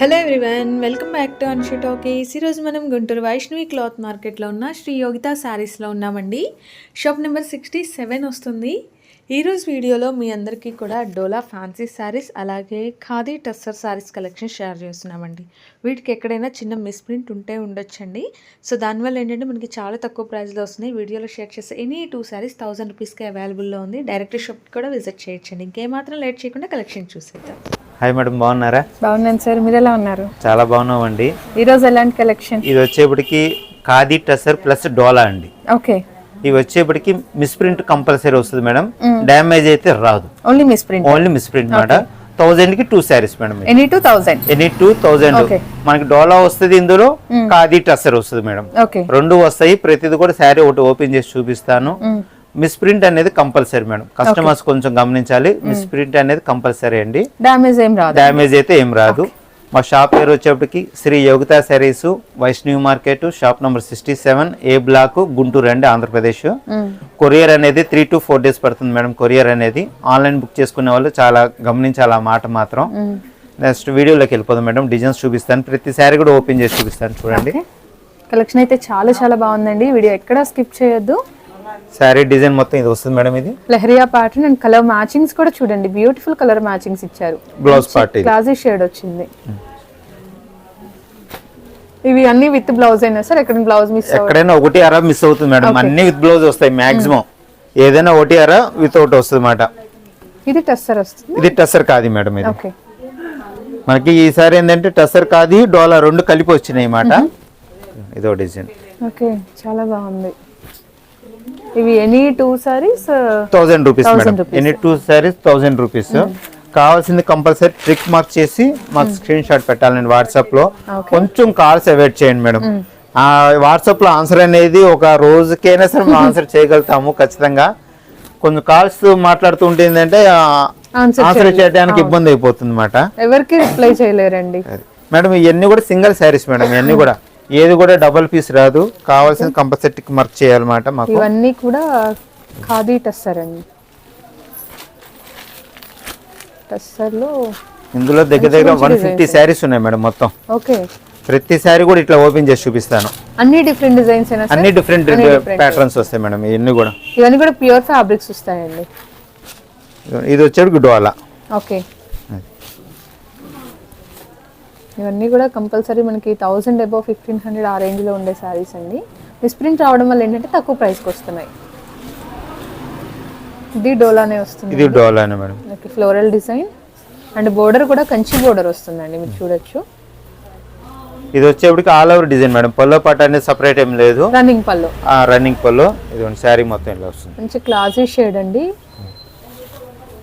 Hello everyone welcome back to Anshu talkies ఈరోజు మనం Guntur Vaishnavi cloth మార్కెట్లో ఉన్న శ్రీ యోగిత శారీస్లో ఉన్నామండి. షాప్ నెంబర్ సిక్స్టీ సెవెన్ వస్తుంది. ఈరోజు వీడియోలో మీ అందరికీ కూడా డోలా ఫ్యాన్సీ శారీస్ అలాగే ఖాదీ టస్సర్ శారీస్ కలెక్షన్ షేర్ చేస్తున్నామండి. వీటికి ఎక్కడైనా చిన్న మిస్ప్రింట్ ఉంటే ఉండొచ్చండి. సో దానివల్ల ఏంటంటే మనకి చాలా తక్కువ ప్రైస్లో వస్తున్నాయి. వీడియోలో షేర్ చేస్తే ఎనీ టూ శారీస్ థౌసండ్ రూపీస్కి అవైలబుల్లో ఉంది. డైరెక్ట్ షాప్కి కూడా విజిట్ చేయొచ్చండి. ఇంకేమాత్రం లేట్ చేయకుండా కలెక్షన్ చూసేద్దాం. హాయ్ మేడం బాగున్నారా? బాగున్నాను సార్. మీరు ఎలా ఉన్నారు? చాలా బాగున్నామండి. ఈరోజు ఎలాంటి కలెక్షన్? ఇది వచ్చేప్పటికి ఖాదీ టసర్ ప్లస్ డోలా అండి. ఓకే. ఇవి వచ్చేప్పటికి మిస్ప్రింట్ కంపల్సరీ వస్తుంది మేడం. డ్యామేజ్ అయితే రాదు. Only misprint only misprint మాట. థౌజండ్కి two saris madam any two thousand any two Okay. మనకి డోలా వస్తుంది ఇందులో ఖాదీ టసర్ వస్తుంది మేడం. ఓకే రెండు వస్తాయి ప్రతిది కూడా శారీ ఒకటి ఓపెన్ చేసి చూపిస్తాను. మిస్ప్రింట్ అనేది కంపల్సరీ మేడం. కస్టమర్స్ కొంచెం గమనించాలి. మిస్ప్రింట్ అనేది కంపల్సరీ అండి. డామేజ్ ఏం రాదు. డ్యామేజ్ అయితే ఏం రాదు. మా షాప్ పేరు వచ్చేప్పటికి Shri Yogita saris Vaishnavi market shop number sixty seven A block Guntur అండి ఆంధ్రప్రదేశ్. కొరియర్ అనేది త్రీ టు ఫోర్ డేస్ పడుతుంది మేడం కొరియర్ అనేది. ఆన్లైన్ బుక్ చేసుకునే వాళ్ళు చాలా గమనించాలి ఆ మాట మాత్రం. నెక్స్ట్ వీడియోలోకి వెళ్ళిపోదాం మేడం డిజైన్స్ చూపిస్తాను. ప్రతి శారీ కూడా ఓపెన్ చేసి చూపిస్తాను చూడండి. కలెక్షన్ అయితే చాలా చాలా బాగుందండి. వీడియో ఎక్కడ స్కిప్ చేయొద్దు. శారీ డిజైన్ మొత్తం ఇది వస్తుంది మేడం ఇది? Leheriya pattern and colour matchings కూడా చూడండి. బ్యూటిఫుల్ కలర్ మ్యాచింగ్స్ ఇచ్చారు. బ్లౌజ్ పార్ట్ క్లాసీ షేడ్ వచ్చింది. ఇవి అన్ని విత్ బ్లౌజ్ అయినా సార్ ఎక్కడ బ్లౌజ్ మిస్ ఎక్కడైనా ఒకటి అర మిస్ అవుతుంది మేడం. అన్ని విత్ బ్లౌజ్ వస్తాయి మాక్సిమం ఏదైనా ఒకటి అర వితౌట్ వస్తుంది అన్నమాట ఇది టెస్సర్ వస్తుంది? ఇది టసర్ కాదు మేడం ఇది. ఓకే మనకి ఈసారి ఏంటంటే టసర్ కాది డోలా రెండు కలిపి వచ్చినాయి అన్నమాట ఇదో డిజైన్. ఓకే చాలా బాగుంది. ఇవి any two saris thousand rupees madam. Any two saris thousand rupees. కావాల్సింది కంపల్సరీ ట్రిక్ మార్క్ చేసి మాకు స్క్రీన్ షాట్ పెట్టాలండి వాట్సాప్లో. కొంచెం కాల్స్ అవాయిడ్ చేయండి మేడం. ఆ వాట్సాప్లో ఆన్సర్ అనేది ఒక రోజుకైనా సరే మనం ఆన్సర్ చేయగలుగుతాము ఖచ్చితంగా. కొంచెం కాల్స్ మాట్లాడుతూ ఉంటే ఏంటంటే ఆన్సర్. చేయడానికి ఇబ్బంది అయిపోతుంది అన్నమాట ఎవరికి రిప్లై చేయలేరండి. మేడం ఇవన్నీ కూడా సింగిల్ శారీస్ మేడం ఇవన్నీ కూడా. ఏది కూడా డబల్ పీస్ రాదు. కావాల్సింది కంపల్సరీ మార్క్ చేయాలన్నమాట మాకు. ఇవన్నీ కూడా ఖాదీ టస్సర్ అండి. టస్సర్లో ఇందులో దగ్గర దగ్గర వన్ ఫిఫ్టీ శారీస్ ఉన్నాయి మేడం మొత్తం. ఓకే. ప్రతి శారీ కూడా ఇట్లా ఓపెన్ చేసి చూపిస్తాను. అన్ని డిఫరెంట్ డిజైన్స్ అయినా అన్ని డిఫరెంట్. ప్యాటర్న్స్ వస్తాయి మేడం ఇవన్నీ కూడా. ఇవన్నీ కూడా ప్యూర్ ఫ్యాబ్రిక్స్ వస్తాయండి. ఇది వచ్చేటికి డోలా. ఓకే. ఇవన్నీ కూడా కంపల్సరీ మనకి థౌసండ్ అబౌవ్ ఫిఫ్టీన్ హండ్రెడ్ ఆ రేంజ్లో ఉండే శారీస్ అండి. మిస్ప్రింట్ రావడం వల్ల ఏంటంటే తక్కువ ప్రైస్కి వస్తున్నాయి. ఇది డోలానే వస్తుంది ఇది డోలానే madam. Okay floral design and border కూడా కంచి బోర్డర్ వస్తుందండి మీరు చూడొచ్చు. ఇది వచ్చేప్పటికి ఆల్ ఓవర్ డిజైన్ మేడం. పల్లో పాట అనేది సపరేట్ ఏం లేదు. రన్నింగ్ ఆ రన్నింగ్ పల్లో ఇది శారీ మొత్తం ఇలా వస్తుంది. మంచి క్లాసీ షేడ్ అండి.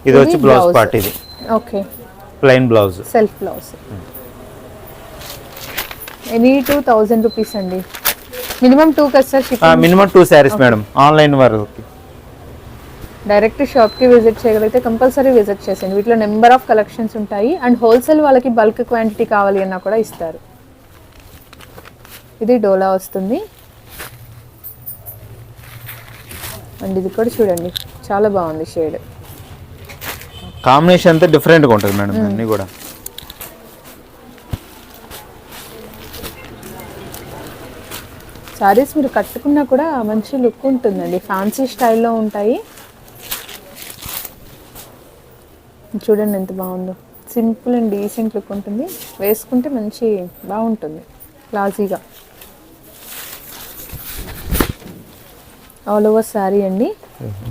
ఇది వచ్చి బ్లౌజ్. పార్ట్ ఇది. Okay. Plain blouse self blouse any two thousand rupees అండి. మినిమం టూ కదా sir shipping minimum two saris madam online వరకు. డైరెక్ట్ షాప్కి విజిట్ చేయగలిగితే కంపల్సరీ విజిట్ చేసేయండి. వీటిలో నెంబర్ ఆఫ్ కలెక్షన్స్ ఉంటాయి. అండ్ హోల్సేల్ వాళ్ళకి బల్క్ క్వాంటిటీ కావాలి అన్నా కూడా ఇస్తారు. ఇది డోలా వస్తుంది. అండ్ ఇది కూడా చూడండి. చాలా బాగుంది షేడ్ కాంబినేషన్ అంతా డిఫరెంట్గా ఉంటుంది మేడం అన్నీ కూడా. శారీస్ మీరు కట్టుకున్నా కూడా మంచి లుక్ ఉంటుందండి. ఫ్యాన్సీ స్టైల్లో ఉంటాయి. చూడండి ఎంత బాగుందో. సింపుల్ అండ్ డీసెంట్ లుక్ ఉంటుంది. వేసుకుంటే మంచి బాగుంటుంది. క్లాసీగా ఆల్ ఓవర్ శారీ అండి.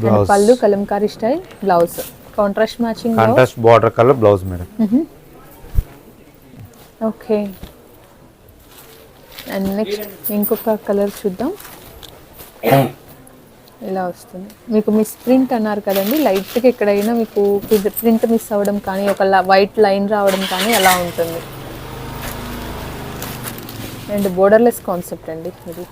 బ్లౌజ్ పళ్ళు kalamkari style. Blouse contrast matching contrast border colour blouse madam okay and next ఇంకొక కలర్ చూద్దాం. ఇలా వస్తుంది. మీకు మిస్ ప్రింట్ అన్నారు కదండి లైట్గా ఎక్కడైనా మీకు ప్రింట్ మిస్ అవ్వడం కానీ ఒక వైట్ లైన్ రావడం కానీ అలా ఉంటుంది. అండ్ బోర్డర్లెస్ కాన్సెప్ట్ అండి ఇది.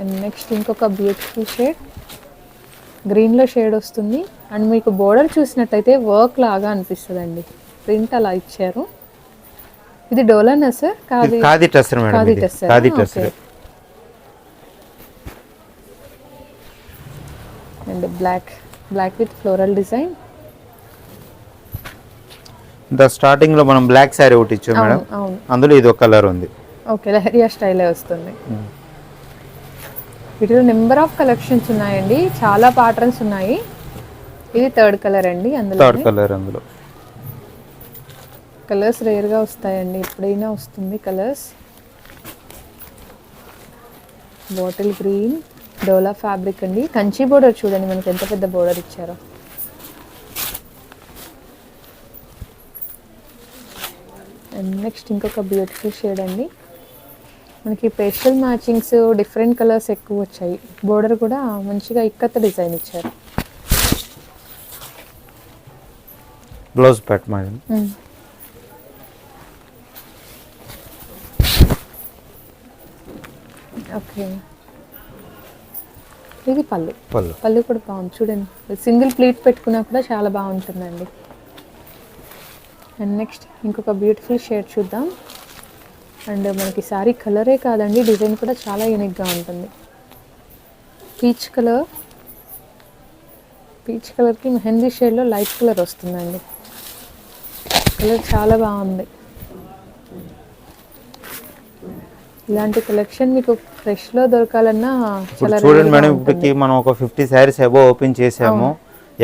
అండ్ నెక్స్ట్ ఇంకొక బ్యూటిఫుల్ షేడ్ గ్రీన్లో షేడ్ వస్తుంది. అండ్ మీకు బోర్డర్ చూసినట్టయితే వర్క్ లాగా అనిపిస్తుంది అండి ప్రింట్ అలా ఇచ్చారు. ఇది డోలానా సార్? కాదు tussar madam okay. Tussar and black. Black with floral design. The స్టార్టింగ్లో మనం బ్లాక్ శారీ ఒకటి ఇచ్చాం మేడం. అందులో ఇది ఒక కలర్ ఉంది. ఓకే లహరియా స్టైలే వస్తుంది. వీటిలో నెంబర్ ఆఫ్ కలెక్షన్స్ ఉన్నాయండి. చాలా ప్యాటర్న్స్ ఉన్నాయి. ఇది థర్డ్ కలర్ అండి అందులో థర్డ్ కలర్ అందులో. కలర్స్ రేర్గా వస్తాయండి. ఎప్పుడైనా వస్తుంది colours. Bottle green Dola fabric అండి. కంచి బోర్డర్ చూడండి మనకి ఎంత పెద్ద బోర్డర్ ఇచ్చారో. అండ్ నెక్స్ట్ ఇంకొక బ్యూటిఫుల్ షేడ్ అండి. మనకి పేస్టల్ మ్యాచింగ్స్ డిఫరెంట్ కలర్స్ ఎక్కువ వచ్చాయి. బోర్డర్ కూడా మంచిగా ఇక్కత్త డిజైన్ ఇచ్చారు. Blouse part madam okay. ఇది పళ్ళు. పళ్ళు. పళ్ళు కూడా బాగుంది. చూడండి. సింగిల్ ప్లీట్ పెట్టుకున్నా కూడా చాలా బాగుంటుందండి. అండ్ నెక్స్ట్ ఇంకొక బ్యూటిఫుల్ షేడ్ చూద్దాం. అండ్ మనకి సారీ కలరే కాదండి. డిజైన్ కూడా చాలా యూనిక్గా ఉంటుంది. Peach colour. పీచ్ కలర్కి మెహందీ షేడ్లో లైట్ కలర్ వస్తుందండి. కలర్ చాలా బాగుంది. ఇలాంటి కలెక్షన్ మీకు ఫ్రెష్లో దొరకాలన్నా ఇప్పుడు చూడండి మేడం. ఇప్పటికి మనం ఒక ఫిఫ్టీ శారీస్ అబో ఓపెన్ చేసాము.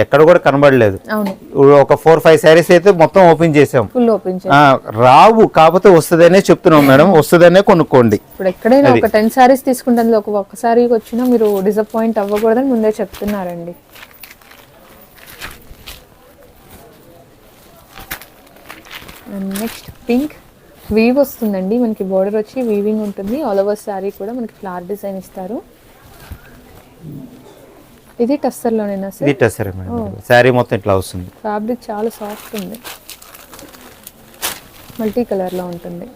ఎక్కడ కూడా కనబడలేదు. ఒక ఫోర్ ఫైవ్ శారీస్ అయితే మొత్తం ఓపెన్ చేసాం. రావు కాకపోతే వస్తుందనే చెప్తున్నాం మేడం వస్తుందనే కొనుక్కోండి. ఇప్పుడు ఎక్కడైనా ఒక టెన్ సారీస్ తీసుకుంటే అందులో ఒక ఒక్క సారీ వచ్చినా మీరు డిసప్పాయింట్ అవ్వకూడదని ముందే చెప్తున్నారండి. నెక్స్ట్ పింక్ వీవ్ వస్తుందండి. మనకి బోర్డర్ వచ్చి వీవింగ్ ఉంటుంది. ఆల్ ఓవర్ శారీ కూడా మనకి ఫ్లవర్ డిజైన్ ఇస్తారు. ఇది టస్సర్లోనేనా ఇది సార్ టెసరే మేడం శారీ మొత్తం ఇట్లా వస్తుంది. ఫ్యాబ్రిక్ చాలా సాఫ్ట్ ఉంది. మల్టీ కలర్లో ఉంటుంది.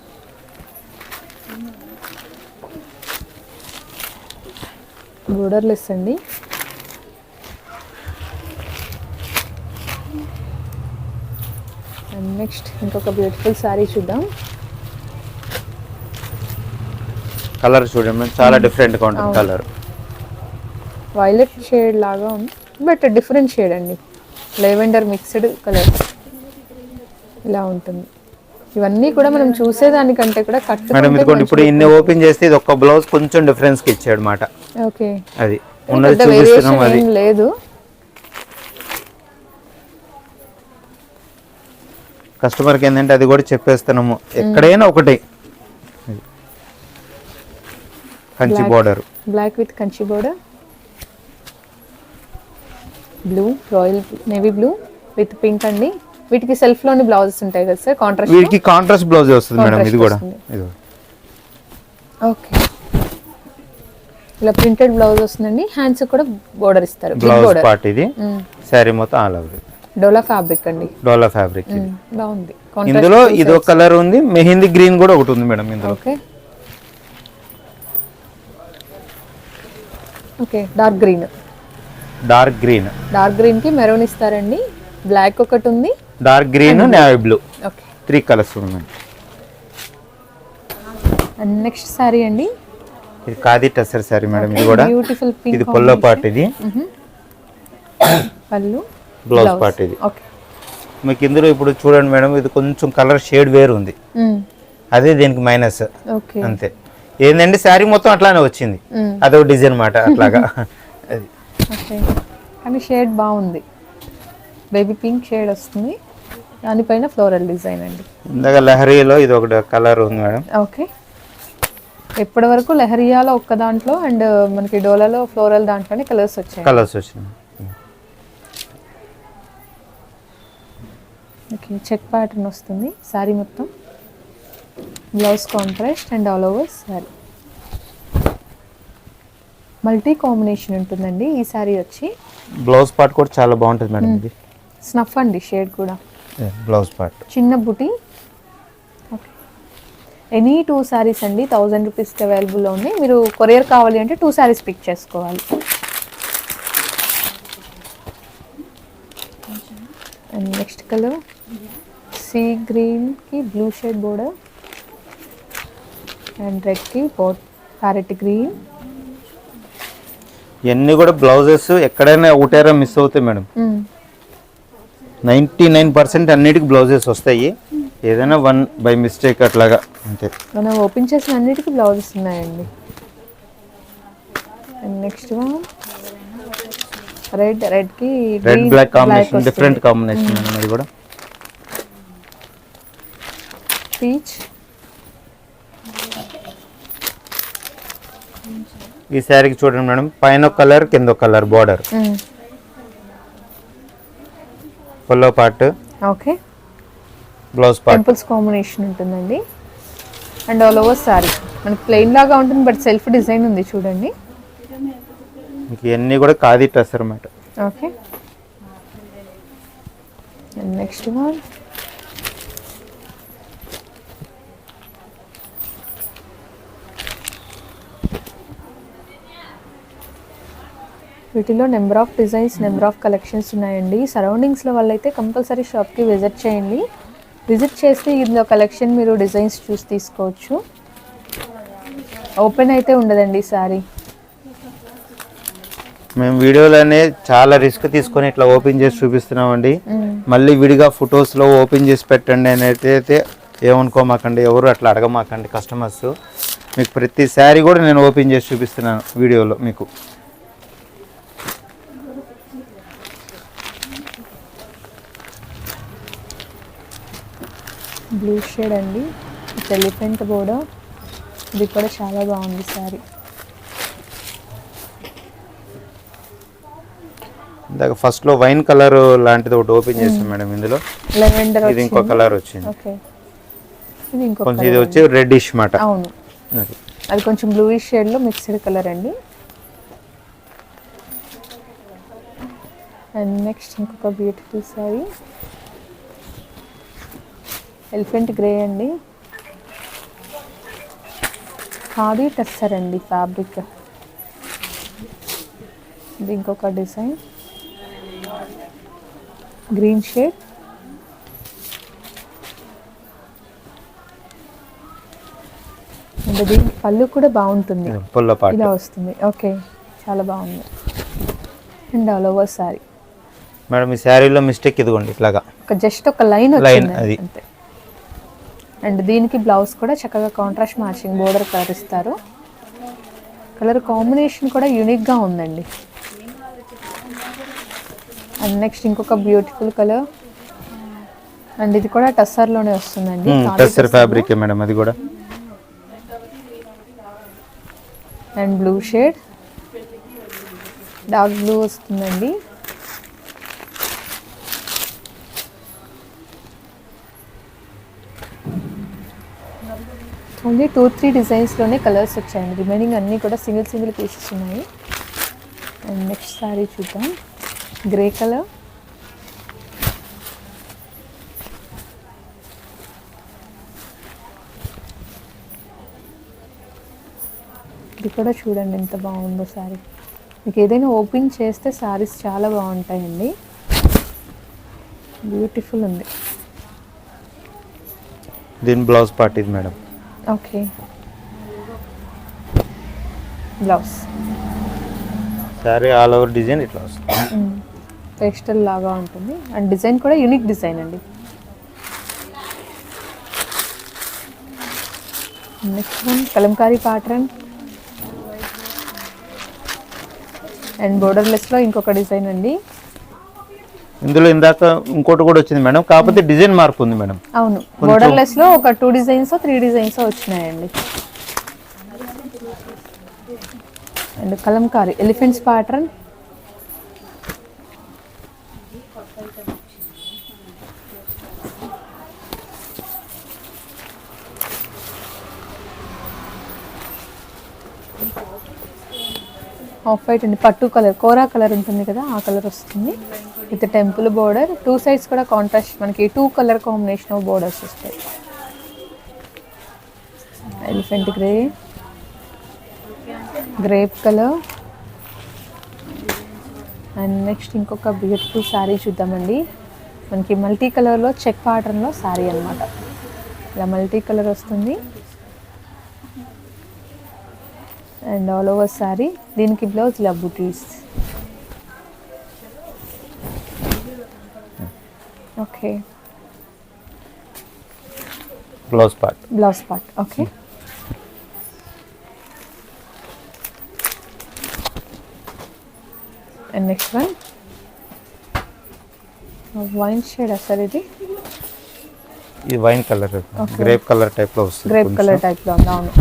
బోర్డర్లెస్ అండి. అండ్ నెక్స్ట్ ఇంకొక బ్యూటిఫుల్ శారీ చూద్దాం. కలర్ చూడండి మేడం చాలా డిఫరెంట్గా ఉంటుంది కలర్. వైలెట్ షేడ్ లాగా ఉంది. బట్ డిఫరెంట్ షేడ్ అండి. లెవెండర్ మిక్స్డ్ కలర్ ఇలా ఉంటుంది. ఇవన్నీ కూడా మనం చూసేదానికంటే కూడా మేడం కట్టు ఇదిగోండి ఇప్పుడు ఇన్ని ఓపెన్ చేస్తే ఇది ఒక్క బ్లౌజ్ కొంచెం డిఫరెన్స్కి ఇచ్చాడు ఓకే అది. ఉన్నది చూపిస్తున్నాం అది. లేదు. కస్టమర్కి ఏంటంటే అది కూడా చెప్పేస్తున్నాము. ఎక్కడైనా ఒకటే. Kanchi border black with Kanchi border blue royal navy blue with pink అండి. వీటికి సెల్ఫ్లోని బ్లౌజెస్ ఉంటాయి కదా సార్ కాంట్రాస్ట్ వీటికి కాంట్రాస్ట్ బ్లౌజ్ వస్తుంది మేడం ఇది కూడా. ఇది ఓకే ఇలా ప్రింటెడ్ బ్లౌజ్ వస్తుందండి. హ్యాండ్స్ కూడా బోర్డర్ ఇస్తారు. బ్లౌజ్ బోర్డర్ పార్ట్ ఇది. శారీ మొత్తం ఆల్ ఓవర్ డోలా ఫ్యాబ్రిక్ అండి. డోలా ఫ్యాబ్రిక్ ఇది. మ్మ్, బాగుంది. ఇందులో ఇది కలర్ ఉంది. మెహందీ గ్రీన్ కూడా ఒకటి ఉంది మేడం ఇందులో. Okay okay dark green. Dark green. Dark గ్రీన్కి మెరూన్ ఇస్తారండి. బ్లాక్ ఒకటి ఉంది dark green navy blue. Okay. Three colours ఉన్నాయి. అండ్ నెక్స్ట్ సారీ అండి. ఇది కాది టసర్ సారీ మేడం ఇది కూడా. బ్యూటిఫుల్ పింక్ ఇది పొల్లో పార్ట్ ఇది. పళ్ళు. బ్లౌజ్ పార్ట్ ఇది. ఓకే మీకు ఇందులో ఇప్పుడు చూడండి మేడం ఇది కొంచెం కలర్ షేడ్ వేరు ఉంది అదే దీనికి మైనస్. ఓకే అంతే. ఏంటంటే శారీ మొత్తం అట్లానే వచ్చింది. అదొక డిజైన్ మాట అట్లాగా. అది. కానీ షేడ్ బాగుంది. బేబీ పింక్ షేడ్ వస్తుంది. దానిపైన ఫ్లోరల్ డిజైన్ అండి. ఇందాక లహరీలో ఇది ఒకటి కలర్ ఉంది మేడం. ఓకే. ఇప్పటి వరకు లెహరియాలో ఒక్క దాంట్లో అండ్ మనకి డోలాలో ఫ్లోరల్ దాంట్లోనే కలర్స్ వచ్చాయి. కలర్స్ వచ్చినాయి. ఓకే చెక్ ప్యాటర్న్ వస్తుంది. శారీ మొత్తం. Blouse contrast and all over sari multi combination ఉంటుందండి. ఈ శారీ వచ్చి బ్లౌజ్ పార్ట్ కూడా చాలా బాగుంటుంది మేడం ఇది. స్నఫ్ అండి షేడ్ కూడా. Blouse part. చిన్న బుటీ. ఎనీ టూ శారీస్ అండి థౌజండ్ రూపీస్కి అవైలబుల్లో ఉన్నాయి మీరు కొరియర్ కావాలి అంటే టూ శారీస్ పిక్ చేసుకోవాలి. అండ్ నెక్స్ట్ కలర్ సీ గ్రీన్కి బ్లూ షేడ్ బోర్డర్. అండ్ రెడ్కి బోట్ ప్యారెట్ గ్రీన్ ఇవన్నీ కూడా బ్లౌజెస్ ఎక్కడైనా ఒకటేరా మిస్ అవుతాయి మేడం. నైంటీ నైన్ పర్సెంట్ అన్నిటికి బ్లౌజెస్ వస్తాయి. ఏదైనా వన్ బై మిస్టేక్ అట్లాగా అంతే. మనం ఓపెన్ చేసిన అన్నిటికీ బ్లౌజెస్ ఉన్నాయండి. And next one red రెడ్కి red black combination different combination అది కూడా. పీచ్ ఈ శారీకి చూడండి మేడం పైన కలర్ కింద colour border పొల్లో part okay. Blouse part temples combination ఉంటుందండి. అండ్ ఆల్ ఓవర్ సారీ మనకి ప్లెయిన్ లాగా ఉంటుంది బట్ సెల్ఫ్ డిజైన్ ఉంది చూడండి. మీకు ఇవన్నీ కూడా కాది డ్రెస్ అనమాట ఓకే. నెక్స్ట్ వన్ వీటిలో number of designs number of collections ఉన్నాయండి. సరౌండింగ్స్లో వాళ్ళైతే కంపల్సరీ షాప్కి విజిట్ చేయండి. విజిట్ చేస్తే ఇందులో కలెక్షన్ మీరు డిజైన్స్ చూసి తీసుకోవచ్చు. ఓపెన్ అయితే ఉండదండి సారీ. మేము వీడియోలోనే చాలా రిస్క్ తీసుకొని ఇట్లా ఓపెన్ చేసి చూపిస్తున్నామండి. మళ్ళీ విడిగా ఫొటోస్లో ఓపెన్ చేసి పెట్టండి అని అయితే ఏమనుకోమాకండి ఎవరు అట్లా అడగమాకండి కస్టమర్స్. మీకు ప్రతి శారీ కూడా నేను ఓపెన్ చేసి చూపిస్తున్నాను వీడియోలో మీకు. బ్లూ షేడ్ అండి. ఎలిఫెంట్ బోర్డర్ ఇది కూడా చాలా బాగుంది సారీ. ఇందాక ఫస్ట్లో వైన్ కలర్ లాంటిది ఒకటి ఓపెన్ చేసాం మేడం ఇందులో. లెవెండర్ ఇది ఇంకో కలర్ వచ్చింది. ఓకే. ఇది ఇంకో కొంచెం ఇది వచ్చి రెడ్డిష్ మాట. అవును. అది కొంచెం బ్లూయిష్ షేడ్లో మిక్స్డ్ కలర్ అండి. అండ్ నెక్స్ట్ ఇంకొక బ్యూటిఫుల్ సారీ ఎలిఫెంట్ గ్రే అండి. ఖాదీ టెస్సర్ అండి ఫ్యాబ్రిక్. ఇది ఇంకొక డిజైన్. Green shade. అండ్ దీని పళ్ళు కూడా బాగుంటుంది. ఇలా వస్తుంది. ఓకే చాలా బాగుంది. And all over sari madam ఈ శారీలో మిస్టేక్ ఇదిగోండి ఇట్లాగా. ఒక జస్ట్ ఒక లైన్ వచ్చింది అది. అంతే. అండ్ దీనికి బ్లౌజ్ కూడా చక్కగా కాంట్రాస్ట్ మ్యాచింగ్ బోర్డర్ కలర్ ఇస్తారు. కలర్ కాంబినేషన్ కూడా యూనిక్గా ఉందండి. అండ్ నెక్స్ట్ ఇంకొక బ్యూటిఫుల్ కలర్ అండ్ ఇది కూడా టస్సర్లోనే వస్తుందండి. టెస్సర్. ఫ్యాబ్రిక్ మేడం అది కూడా. And blue shade dark blue వస్తుందండి. ఓన్లీ టూ త్రీ డిజైన్స్లోనే కలర్స్ వచ్చాయండి. రిమైనింగ్ అన్నీ కూడా సింగిల్ సింగిల్ పీసెస్ ఉన్నాయి. అండ్ నెక్స్ట్ సారీ చూద్దాం. Grey colour. ఇది కూడా చూడండి ఎంత బాగుందో సారీ. మీకు ఏదైనా ఓపెన్ చేస్తే సారీస్ చాలా బాగుంటాయండి. బ్యూటిఫుల్ ఉంది. దీని బ్లౌజ్ పార్ట్ ఇది madam. Okay. Blouse. Sari all over design ఇట్లా వస్తుంది. టెక్స్టైల్ లాగా ఉంటుంది. అండ్ డిజైన్ కూడా యూనిక్ డిజైన్ అండి. Next one Kalamkari pattern. And బోర్డర్లెస్లో ఇంకొక డిజైన్ అండి. ఇందులో ఇందాక ఇంకోటి కూడా వచ్చింది మేడం. కాకపోతే డిజైన్ మార్పు ఉంది మేడం. అవును. బోర్డర్లెస్లో ఒక టూ డిజైన్స్ త్రీ డిజైన్స్ వచ్చినాయండి. And Kalamkari elephants pattern off white అండి పట్టు కలర్ కోరా కలర్ ఉంటుంది కదా ఆ కలర్ వస్తుంది. With temple border two sides కూడా కాంట్రాస్ట్ మనకి two colour combination of borders వస్తాయి. Elephant grey grape colour and next ఇంకొక బ్యూటిఫుల్ శారీ చూద్దామండి. మనకి మల్టీ కలర్లో చెక్ ప్యాటర్న్లో శారీ అన్నమాట. ఇలా మల్టీ కలర్ వస్తుంది. అండ్ ఆల్ ఓవర్ శారీ దీనికి బ్లౌజ్ ఇలా బుటీస్. Okay. Blouse part. Blouse part. Okay. And next one. Wine shade sir ఇది? ఇది వైన్ కలర్ గ్రేప్ కలర్ టైప్లో వస్తుంది గ్రేప్ కలర్ టైప్లో అవును.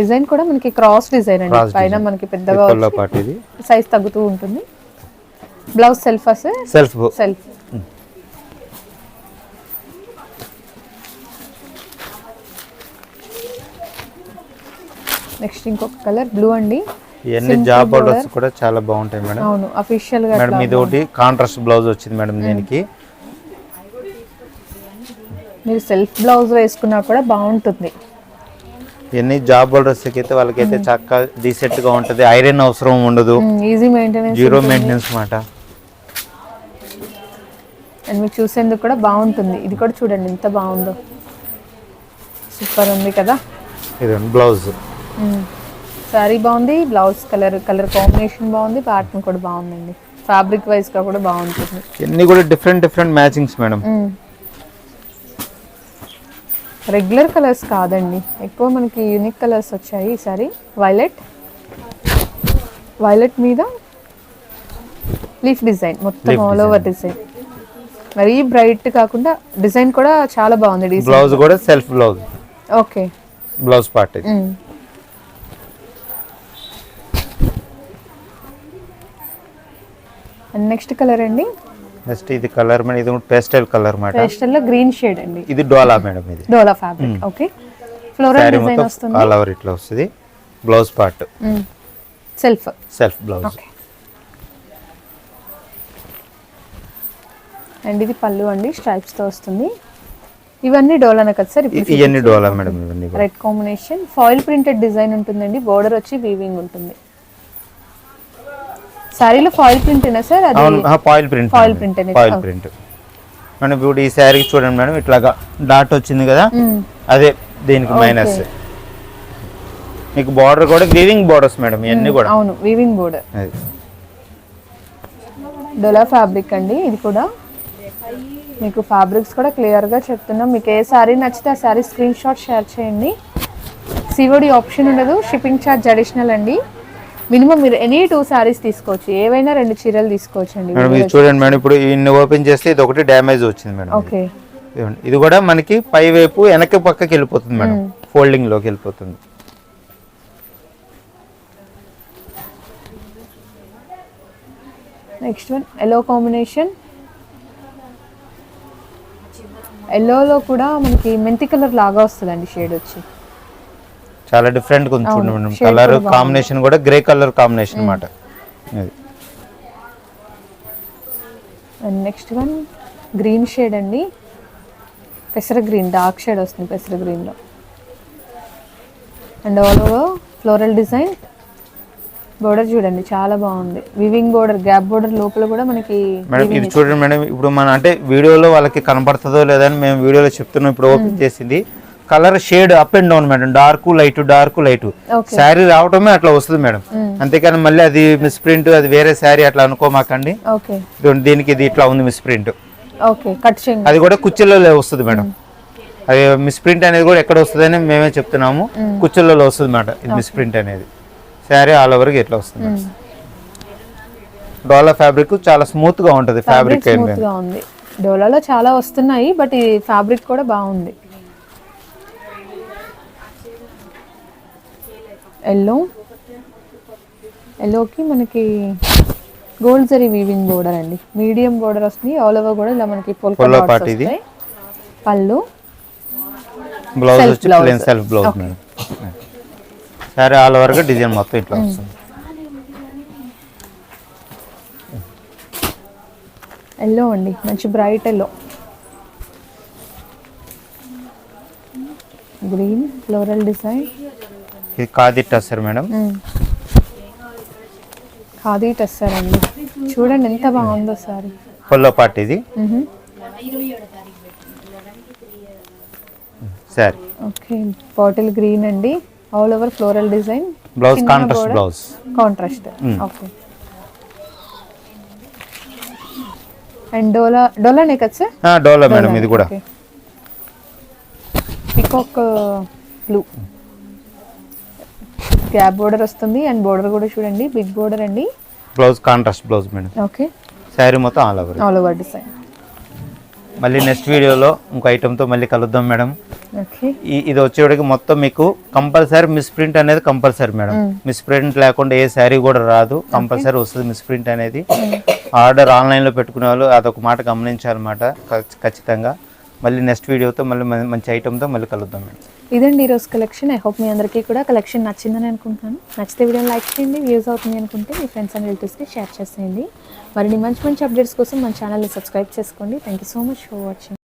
డిజైన్ కూడా మనకి క్రాస్ డిజైన్ అండి. పైన. మనకి పెద్దగా సైజ్ తగ్గుతూ ఉంటుంది. Blouse self self self. Next ఇంకొక కలర్ బ్లూ అండి. ఇవన్నీ జాబ్. ఆర్డర్స్ కూడా చాలా బాగుంటాయి మేడం. అవును అఫీషియల్గా మేడం ఇది ఒకటి కాంట్రాస్ట్ బ్లౌజ్ వచ్చింది మేడం దీనికి. మీరు సెల్ఫ్ బ్లౌజ్ వేసుకున్నా కూడా బాగుంటుంది. ఇవన్నీ జాబ్ హోల్డర్స్ అయితే వాళ్ళకైతే చక్కగా డీసెంట్గా ఉంటది. ఐరన్ అవసరం ఉండదు. ఈజీ మెయింటెనెన్స్ జీరో మెయింటెనెన్స్ మాట. అండ్ మీకు చూసేందుకు కూడా బాగుంటుంది. ఇది కూడా చూడండి ఎంత బాగుందో. సూపర్ ఉంది కదా. ఇది బ్లౌజ్ శారీ బాగుంది బ్లౌజ్ కలర్ కలర్ కాంబినేషన్ బాగుంది ప్యాటర్న్ కూడా బాగుందండి. ఫ్యాబ్రిక్ వైజ్గా కూడా బాగుంటుంది. ఇవన్నీ కూడా different different matchings madam regular colours కాదండి. ఎక్కువ మనకి యూనిక్ కలర్స్ వచ్చాయి ఈసారి. వైలెట్ వైలెట్ మీద లీఫ్ డిజైన్ మొత్తం ఆల్ ఓవర్ డిజైన్ మరీ బ్రైట్ కాకుండా డిజైన్ కూడా చాలా బాగుంది డిజైన్ బ్లౌజ్ కూడా self blouse okay blouse part next colour అండి. నెక్స్ట్ ఇది కలర్ మేడం ఇది పేస్టల్ కలర్ మాట పేస్టల్లో గ్రీన్ షేడ్ అండి. ఇది డోలా మేడం ఇది. Dola fabric okay. Floral design వస్తుంది. ఆల్ ఓవర్ ఇట్లా వస్తుంది. Blouse part self self blouse okay. And ఇది పళ్ళు అండి స్ట్రైప్స్తో వస్తుంది. ఇవన్నీ డోలానే కదా సార్ ఇవన్నీ డోలా మేడం ఇవన్నీ red combination foil printed design ఉంటుందండి బోర్డర్ వచ్చి వీవింగ్ ఉంటుంది. శారీలో ఫాయిల్ ప్రింట్ సార్? అది అవును పాయిల్ ప్రింట్ అనేది, పాయిల్ okay. ప్రింట్ మేడం ఇప్పుడు ఈ శారీ చూడండి మేడం ఇట్లాగా డాట్ వచ్చింది కదా. అదే దీనికి మైనస్ మీకు బార్డర్ కూడా వీవింగ్ బార్డర్స్ మేడం ఇవన్నీ కూడా. అవును వీవింగ్ బోర్డర్ అది. డోలా ఫ్యాబ్రిక్ అండి ఇది కూడా. మీకు ఫ్యాబ్రిక్స్ కూడా క్లియర్గా చెప్తున్నాం. మీకు ఏ శారీ నచ్చితే ఆ శారీ స్క్రీన్ షాట్ షేర్ చేయండి సివోడి ఆప్షన్ ఉండదు షిప్పింగ్ ఛార్జ్ అడిషనల్ అండి. మినిమం మీరు ఎనీ టూ శారీస్ తీసుకోవచ్చు. ఏవైనా రెండు చీరలు తీసుకోవచ్చు అండి మేడం ఇది చూడండి మేడం ఇప్పుడు ఇన్ని ఓపెన్ చేస్తే ఇది ఒకటి డ్యామేజ్ వచ్చింది మేడం ఓకే. ఇది కూడా మనకి పై వైపు వెనక పక్కకి వెళ్ళిపోతుంది మేడం. ఫోల్డింగ్లోకి వెళ్ళిపోతుంది. నెక్స్ట్ వన్ ఎల్లో కాంబినేషన్ ఎల్లోలో కూడా మనకి మెంతి కలర్ లాగా వస్తుందండి షేడ్ వచ్చి. చాలా డిఫరెంట్గా ఉంది చూడండి మేడం. కలర్. కాంబినేషన్ కూడా గ్రే కలర్ కాంబినేషన్ అన్నమాట. అది. And next one green shade అండి. పెసర గ్రీన్ డార్క్ షేడ్ వస్తుంది పెసర గ్రీన్లో and all over floral design border చూడండి చాలా బాగుంది. వివింగ్ బోర్డర్ గ్యాప్ బోర్డర్ లోపల కూడా మనకి మేడం ఇది చూడండి మేడం ఇప్పుడు మన అంటే వీడియోలో వాళ్ళకి కనపడుతుందో లేదని మేము వీడియోలో చెప్తున్నాం ఇప్పుడు ఓపెన్ చేసింది. Colour shade up and down madam. Dark light dark light. Sari రావటమే అట్లా వస్తుంది మేడం. అంతేకాని మళ్ళీ అది మిస్ ప్రింట్ అది వేరే శారీ అట్లా అనుకోమాకండి. దీనికి ఇది ఇట్లా ఉంది మిస్ ప్రింట్. అది కూడా కుర్చీలలో వస్తుంది మేడం. అది మిస్ ప్రింట్ అనేది కూడా ఎక్కడ వస్తుందని మేమే చెప్తున్నాము. కుర్చీలలో వస్తుంది మేడం ఇది మిస్ ప్రింట్ అనేది. శారీ ఆల్ ఓవర్గా ఇట్లా వస్తుంది. డోలా ఫ్యాబ్రిక్ చాలా స్మూత్గా ఉంటుంది ఫ్యాబ్రిక్ డోలాలో చాలా వస్తున్నాయి బట్ ఈ ఫ్యాబ్రిక్ కూడా బాగుంది. ఎల్లో ఎల్లోకి మనకి గోల్డ్ జరీ వీవింగ్ బోర్డర్ అండి. మీడియం బోర్డర్ వస్తుంది ఆల్ ఓవర్ కూడా ఇలా మనకి. పళ్ళు. బ్లౌజ్ వచ్చి సెల్ఫ్ బ్లౌజ్ శారీ ఆల్ ఓవర్గా డిజైన్ మొత్తం ఇట్లా వస్తుంది. ఎల్లో అండి మంచి bright yellow green floral design ఇది కాది టస్సర్ మేడం. ఖాదీ టెస్సర్ అండి. చూడండి ఎంత బాగుందో సారీ. పొల్లో పార్ట్ ఇది. శారీ ఓకే బాటిల్ గ్రీన్ అండి. All over floral design. Blouse contrast blouse. Contrast. Okay. And Dola డోలానే కదా సార్? డోలా మేడం ఇది కూడా. పికాక్ బ్లూ గ్యాప్ బోర్డర్ వస్తుంది అండ్ బోర్డర్ కూడా చూడండి బిగ్ బోర్డర్ అండి. Blouse contrast blouse madam. Okay. Sari మొత్తం all over all over design మళ్ళీ next వీడియోలో ఇంకో ఐటెంతో మళ్ళీ కలుద్దాం మేడం. ఇది వచ్చేవాడికి మొత్తం మీకు కంపల్సరీ మిస్ ప్రింట్ అనేది కంపల్సరీ మేడం. మిస్ ప్రింట్ లేకుండా ఏ శారీ కూడా రాదు. కంపల్సరీ వస్తుంది మిస్ ప్రింట్ అనేది ఆర్డర్ ఆన్లైన్లో పెట్టుకునే వాళ్ళు అదొక మాట గమనించాలన్నమాట. ఖచ్- ఖచ్చితంగా. మళ్ళీ నెక్స్ట్ వీడియోతో మళ్ళీ మంచి ఐటమ్తో మళ్ళీ కలుద్దాం మేడం ఇదండి ఈరోజు కలెక్షన్ ఐ హోప్ మీ అందరికీ కూడా కలెక్షన్ నచ్చిందని అనుకుంటున్నాను. నచ్చితే వీడియో లైక్ చేయండి వ్యూస్ అవుతుంది అనుకుంటే మీ ఫ్రెండ్స్ అండ్ రిలేటివ్స్కి షేర్ చేసేయండి. మరిన్ని మంచి మంచి అప్డేట్స్ కోసం మన ఛానల్ని సబ్స్క్రైబ్ చేసుకోండి. Thank you so much for watching